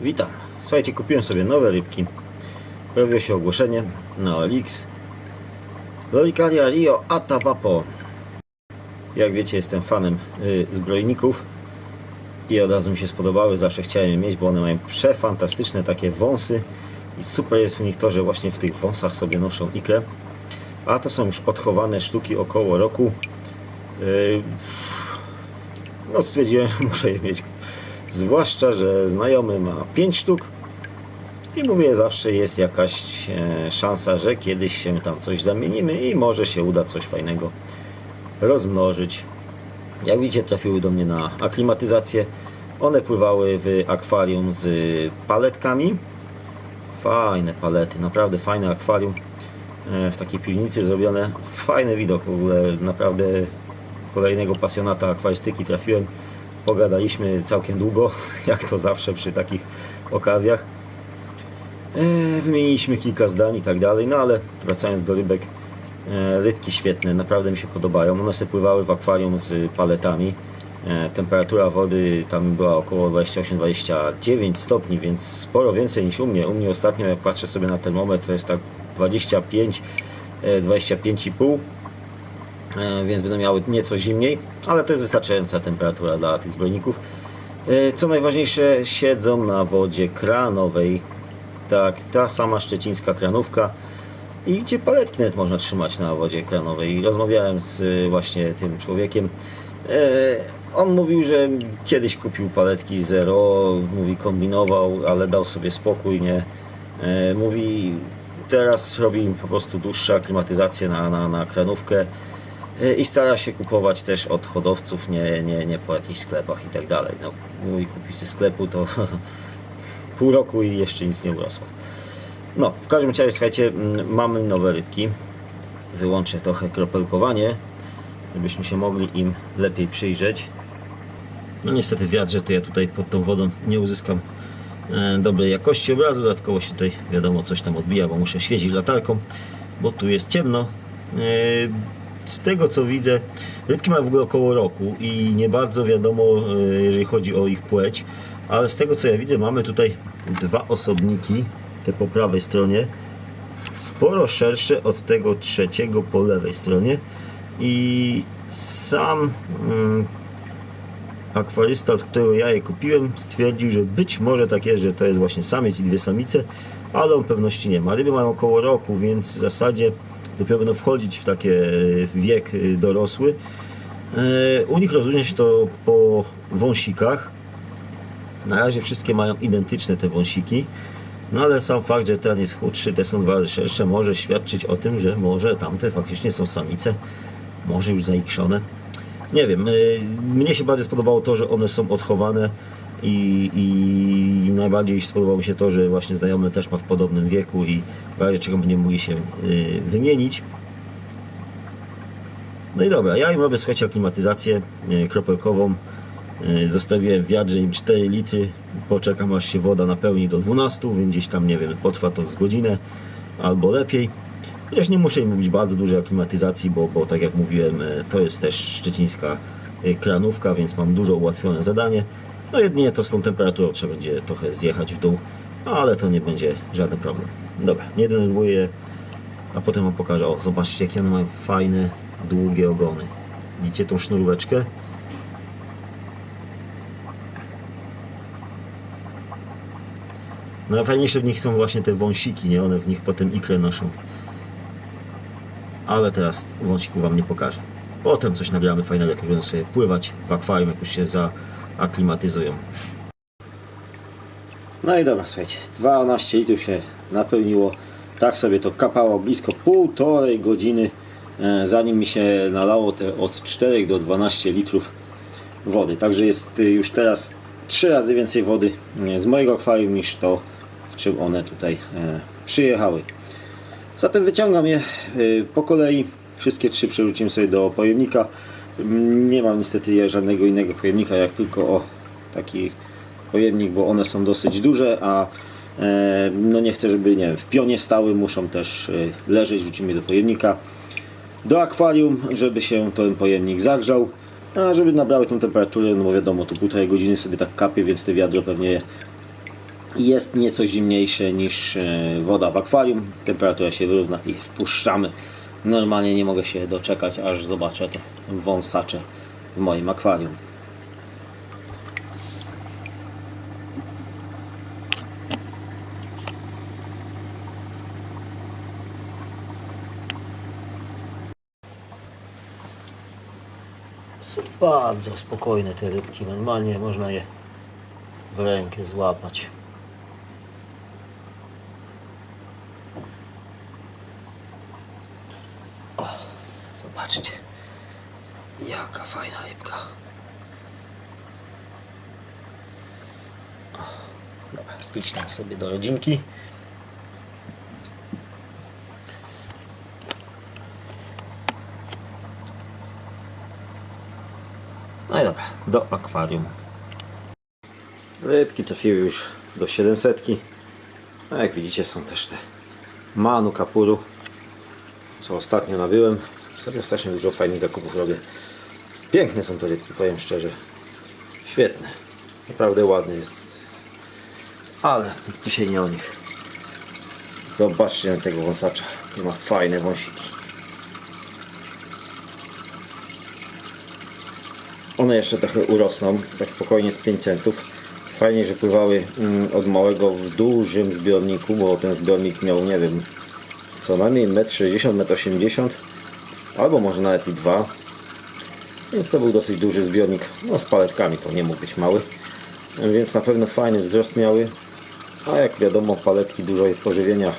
Witam. Słuchajcie, kupiłem sobie nowe rybki. Pojawiło się ogłoszenie na OLX. Loricaria Rio Atabapo. Jak wiecie, jestem fanem y, zbrojników i od razu mi się spodobały. Zawsze chciałem je mieć, bo one mają przefantastyczne takie wąsy i super jest u nich to, że właśnie w tych wąsach sobie noszą ikrę. A to są już odchowane sztuki około roku. Y, no stwierdziłem, że muszę je mieć. Zwłaszcza, że znajomy ma 5 sztuk i mówię, zawsze jest jakaś e, szansa, że kiedyś się tam coś zamienimy i może się uda coś fajnego rozmnożyć. Jak widzicie, trafiły do mnie na aklimatyzację. One pływały w akwarium z paletkami. Fajne palety, naprawdę fajne akwarium. E, W takiej piwnicy zrobione. Fajny widok w ogóle, naprawdę kolejnego pasjonata akwarystyki trafiłem. Pogadaliśmy całkiem długo, jak to zawsze przy takich okazjach. E, Wymieniliśmy kilka zdań i tak dalej, no ale wracając do rybek, e, rybki świetne, naprawdę mi się podobają. One sobie pływały w akwarium z paletami. E, Temperatura wody tam była około 28-29 stopni, więc sporo więcej niż u mnie. U mnie ostatnio, jak patrzę sobie na termometr, to jest tak 25, e, 25,5 e, więc będą miały nieco zimniej, ale to jest wystarczająca temperatura dla tych zbrojników. E, Co najważniejsze, siedzą na wodzie kranowej. Tak, ta sama szczecińska kranówka. I gdzie paletki nawet można trzymać na wodzie kranowej. Rozmawiałem z e, właśnie tym człowiekiem. E, On mówił, że kiedyś kupił paletki zero, mówi kombinował, ale dał sobie spokój, nie. E, Mówi, teraz robi po prostu dłuższe aklimatyzacje na, na, na kranówkę e, i stara się kupować też od hodowców, nie, nie, nie po jakichś sklepach i tak dalej. No, mówi kupić ze sklepu to pół roku i jeszcze nic nie urosło. No, w każdym razie, słuchajcie, mm, mamy nowe rybki. Wyłączę trochę kropelkowanie, żebyśmy się mogli im lepiej przyjrzeć. No niestety wiatr, że to ja tutaj pod tą wodą nie uzyskam e, dobrej jakości obrazu. Dodatkowo się tutaj wiadomo coś tam odbija, bo muszę świecić latarką, bo tu jest ciemno. Z tego co widzę, rybki mają w ogóle około roku i nie bardzo wiadomo, e, jeżeli chodzi o ich płeć, ale z tego co ja widzę, mamy tutaj dwa osobniki, te po prawej stronie, sporo szersze od tego trzeciego po lewej stronie i sam mm, akwarysta, od którego ja je kupiłem, stwierdził, że być może tak jest, że to jest właśnie samiec i dwie samice, ale on pewności nie ma. Ryby mają około roku, więc w zasadzie dopiero będą wchodzić w taki wiek y, dorosły. E, U nich rozróżnia się to po wąsikach. Na razie wszystkie mają identyczne te wąsiki. No ale sam fakt, że ten jest chudszy, te są dwa szersze, może świadczyć o tym, że może tamte faktycznie są samice, może już zaikszone. Nie wiem, y, mnie się bardziej spodobało to, że one są odchowane i, i najbardziej spodobało mi się to, że właśnie znajomy też ma w podobnym wieku i w razie czego będziemy mogli się y, wymienić. No i dobra, ja im robię, słuchajcie, aklimatyzację y, kropelkową. Y, Zostawiłem w wiadrze im 4 litry. Poczekam aż się woda napełni do 12, więc gdzieś tam, nie wiem, potrwa to z godzinę albo lepiej. Chociaż nie muszę im robić bardzo dużej aklimatyzacji, bo, bo tak jak mówiłem, to jest też szczecińska kranówka, więc mam dużo ułatwione zadanie. No jedynie to z tą temperaturą trzeba będzie trochę zjechać w dół, ale to nie będzie żaden problem. Dobra, nie denerwuję, a potem wam pokażę. O, zobaczcie, jakie one mają fajne, długie ogony. Widzicie tą sznuróweczkę? No, Najfajniejsze w nich są właśnie te wąsiki, nie? One w nich potem ikrę noszą. Ale teraz wąsiku Wam nie pokażę. Potem coś nagramy fajnego, jak już będą sobie pływać w akwarium, jak już się zaaklimatyzują. No i dobra, słuchajcie, 12 litrów się napełniło. Tak sobie to kapało blisko półtorej godziny, e, zanim mi się nalało te od 4 do 12 litrów wody. Także jest y, już teraz 3 razy więcej wody y, z mojego akwarium niż to, w czym one tutaj e, przyjechały. Zatem wyciągam je po kolei. Wszystkie trzy przerzuciłem sobie do pojemnika. Nie mam niestety żadnego innego pojemnika, jak tylko o taki pojemnik, bo one są dosyć duże, a e, no nie chcę, żeby nie wiem, w pionie stały, muszą też e, leżeć, wrzucimy do pojemnika do akwarium, żeby się ten pojemnik zagrzał, a żeby nabrały tą temperaturę, no bo wiadomo, tu półtorej godziny sobie tak kapie, więc te wiadro pewnie jest nieco zimniejszy niż e, woda w akwarium. Temperatura się wyrówna i wpuszczamy. Normalnie nie mogę się doczekać, aż zobaczę te wąsacze w moim akwarium. Są bardzo spokojne te rybki. Normalnie można je w rękę złapać. Zobaczcie. Jaka fajna rybka. Dobra, idź tam sobie do rodzinki. No i dobra, do akwarium. Rybki trafiły już do 700. A jak widzicie są też te manu kapuru, co ostatnio nabyłem. Serio strasznie dużo fajnych zakupów robię. Piękne są te rybki, powiem szczerze. Świetne. Naprawdę ładny jest. Ale dzisiaj nie o nich. Zobaczcie na tego wąsacza. Ma fajne wąsiki. One jeszcze trochę urosną, tak spokojnie z 5 centów. Fajnie, że pływały mm, od małego w dużym zbiorniku, bo ten zbiornik miał, nie wiem, co najmniej 1,60 m, 1,80 m, albo może nawet i 2 Więc to był dosyć duży zbiornik, no z paletkami to nie mógł być mały. Więc na pewno fajny wzrost miały. A jak wiadomo, paletki dużo pożywienia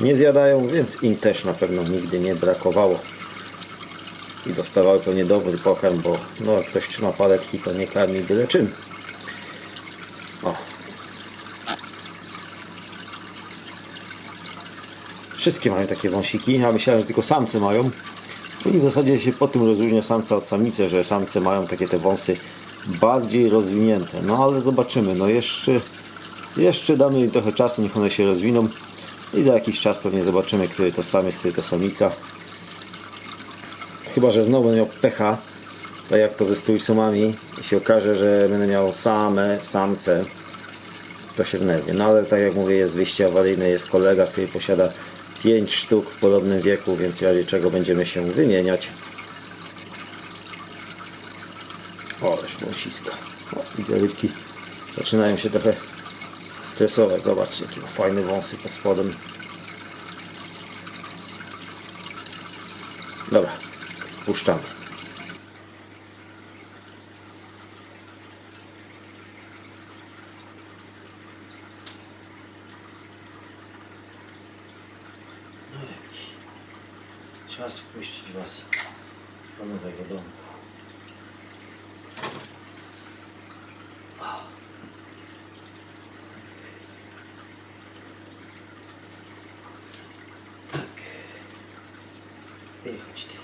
nie zjadają, więc im też na pewno nigdy nie brakowało i dostawały pewnie dobry pokarm, bo no, jak ktoś trzyma paletki, to nie karmi byle czym. O. Wszystkie mają takie wąsiki, a myślałem, że tylko samce mają. No I w zasadzie się po tym rozróżnia samca od samicy, że samce mają takie te wąsy bardziej rozwinięte. No ale zobaczymy, no jeszcze, jeszcze damy im trochę czasu, niech one się rozwiną. I za jakiś czas pewnie zobaczymy, który to samiec, który to samica. Chyba, że znowu będę miał pecha, tak jak to ze stójsumami i się okaże, że będę miał same samce, to się wnerwię. No ale tak jak mówię, jest wyjście awaryjne, jest kolega, który posiada 5 sztuk w podobnym wieku, więc w razie czego będziemy się wymieniać. O, już wąsiska. Widzę rybki zaczynają się trochę stresować. Zobaczcie, jakie fajne wąsy pod spodem. Dobra, puszczamy. Czas wpuścić Was do nowego domu. Tak. I chodź ty.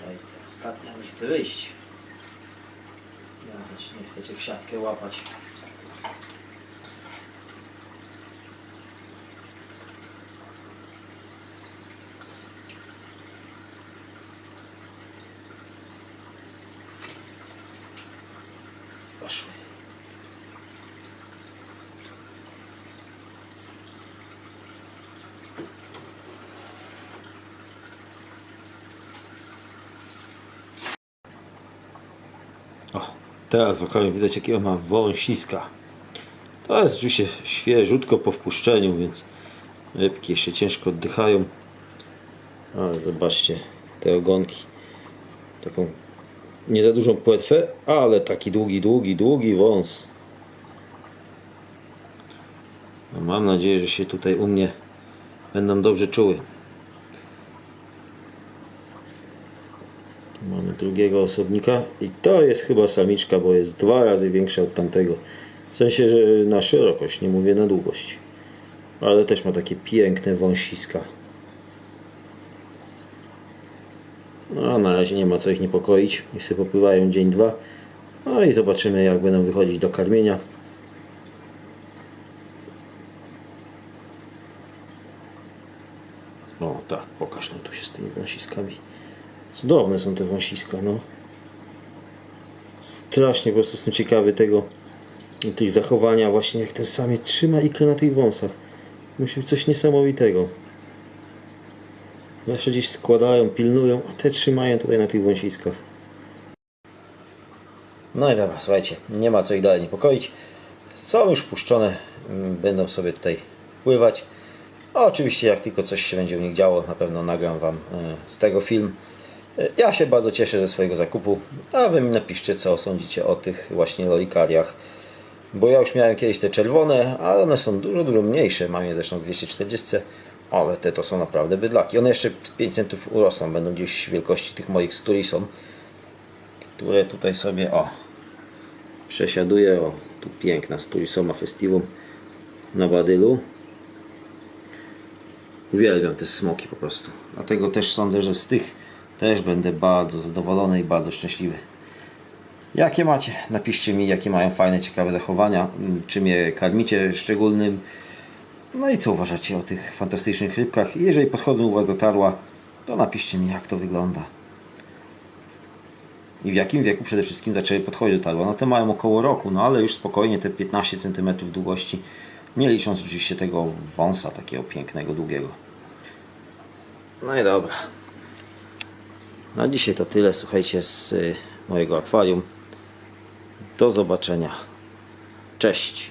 No i ta ostatnia nie chce wyjść. Ja nie chcecie w siatkę łapać. Poszły. O, teraz w okolie widać jakiego ma wąsiska. To jest oczywiście świeżutko po wpuszczeniu, więc rybki jeszcze ciężko oddychają. Ale zobaczcie te ogonki. Taką nie za dużą płetwę, ale taki długi, długi, długi wąs. No mam nadzieję, że się tutaj u mnie będą dobrze czuły. Tu Mamy drugiego osobnika i to jest chyba samiczka, bo jest dwa razy większa od tamtego. W sensie, że na szerokość, nie mówię na długość. Ale też ma takie piękne wąsiska. No, na razie nie ma co ich niepokoić. Niech sobie popływają dzień, dwa. No i zobaczymy, jak będą wychodzić do karmienia. O, tak. pokaż nam tu się z tymi wąsiskami. Cudowne są te wąsiska, no. Strasznie po prostu jestem ciekawy tego, tych zachowania właśnie, jak ten samiec trzyma ikrę na tych wąsach. Musi być coś niesamowitego. Zawsze gdzieś składają, pilnują, a te trzymają tutaj na tych wąsiskach. No i dobra, słuchajcie, nie ma co ich dalej niepokoić. Są już wpuszczone, mm, będą sobie tutaj pływać. A oczywiście jak tylko coś się będzie u nich działo, na pewno nagram Wam e, z tego film. Ja się bardzo cieszę ze swojego zakupu, a Wy mi napiszcie co sądzicie o tych właśnie lolikariach. Bo ja już miałem kiedyś te czerwone, ale one są dużo, dużo mniejsze. Mam je zresztą w 240, ale te to są naprawdę bydlaki. One jeszcze z 5 centów urosną, będą gdzieś wielkości tych moich Sturison, które tutaj sobie, o, przesiaduję. O, tu piękna Sturisoma Festivum na Badylu. Uwielbiam te smoki po prostu. Dlatego też sądzę, że z tych też będę bardzo zadowolony i bardzo szczęśliwy. Jakie macie? Napiszcie mi, jakie mają fajne, ciekawe zachowania, mm, czym je karmicie szczególnym. No i co uważacie o tych fantastycznych rybkach? Jeżeli podchodzą u Was do tarła, to napiszcie mi, jak to wygląda. I w jakim wieku przede wszystkim zaczęły podchodzić do tarła. No te mają około roku, no ale już spokojnie te 15 cm długości, nie licząc oczywiście tego wąsa takiego pięknego, długiego. No i dobra. Na dzisiaj to tyle, słuchajcie, z y, mojego akwarium. Do zobaczenia. Cześć.